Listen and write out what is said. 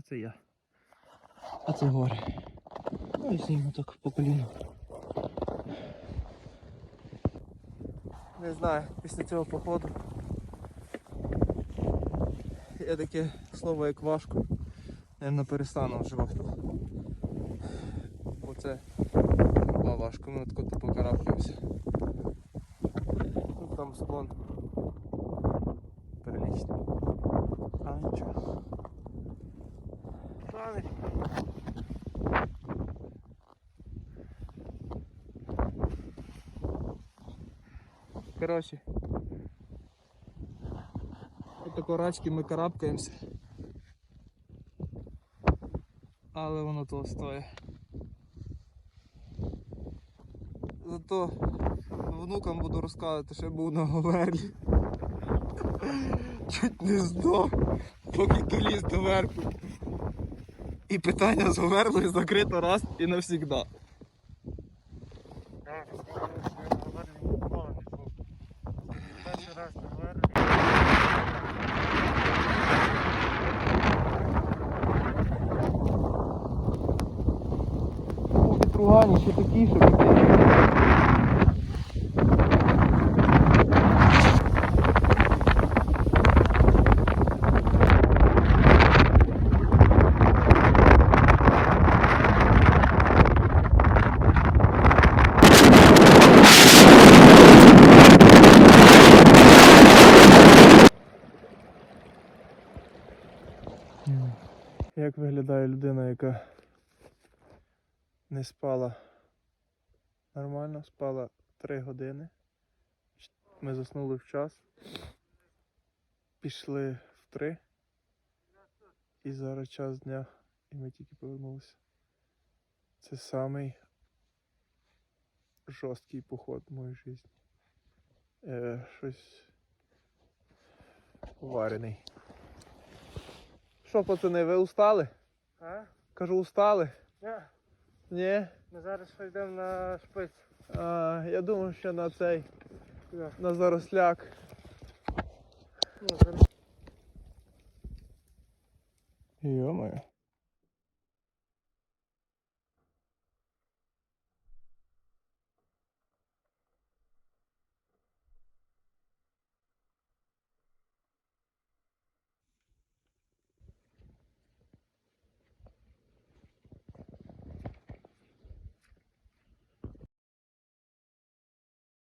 А це я. А це горе. Ну і зніму так по коліну. Не знаю, після цього походу. Я таке слово як важко. Наверно, перестану вживати. Бо це було важко, ми тако. Ну там склон. Коротше. Ото рачки ми карабкаємося. Але воно того стоїть. Зато внукам буду розказувати, що я був на Говерлі. Чуть не здох, поки доліз до верху. І питання з Говерлою закрито раз і навсігда. Я говорю, ніколи не був. Перший раз на Ну, Вітругані ще такі, що такі. Як виглядає людина, яка не спала нормально, спала 3 години. Ми заснули в час. Пішли в 3. І зараз час дня, і ми тільки повернулися. Це самий жорсткий поход в моїй житті. Е, щось варений. Що, пацани, ви устали? А? Кажу, устали? Ні, Ні? ми зараз ще йдемо на шпиць. А, я думав, що на цей, Yeah. на заросляк. Ну, зараз